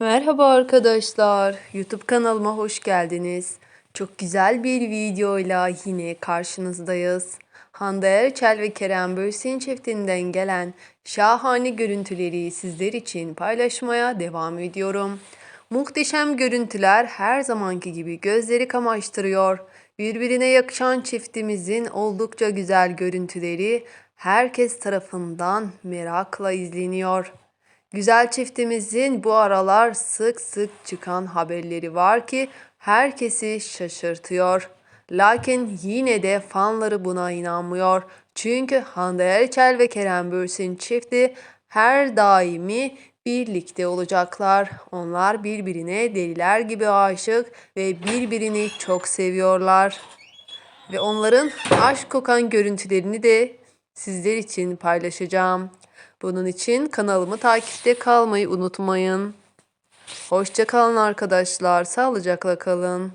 Merhaba arkadaşlar. YouTube kanalıma hoş geldiniz. Çok güzel bir videoyla yine karşınızdayız. Hande Erçel ve Kerem Bürsin çiftinden gelen şahane görüntüleri sizler için paylaşmaya devam ediyorum. Muhteşem görüntüler her zamanki gibi gözleri kamaştırıyor. Birbirine yakışan çiftimizin oldukça güzel görüntüleri herkes tarafından merakla izleniyor. Güzel çiftimizin bu aralar sık sık çıkan haberleri var ki herkesi şaşırtıyor. Lakin yine de fanları buna inanmıyor. Çünkü Hande Erçel ve Kerem Bürsin çifti her daimi birlikte olacaklar. Onlar birbirine deliler gibi aşık ve birbirini çok seviyorlar. Ve onların aşk kokan görüntülerini de sizler için paylaşacağım. Bunun için kanalımı takipte kalmayı unutmayın. Hoşça kalın arkadaşlar. Sağlıcakla kalın.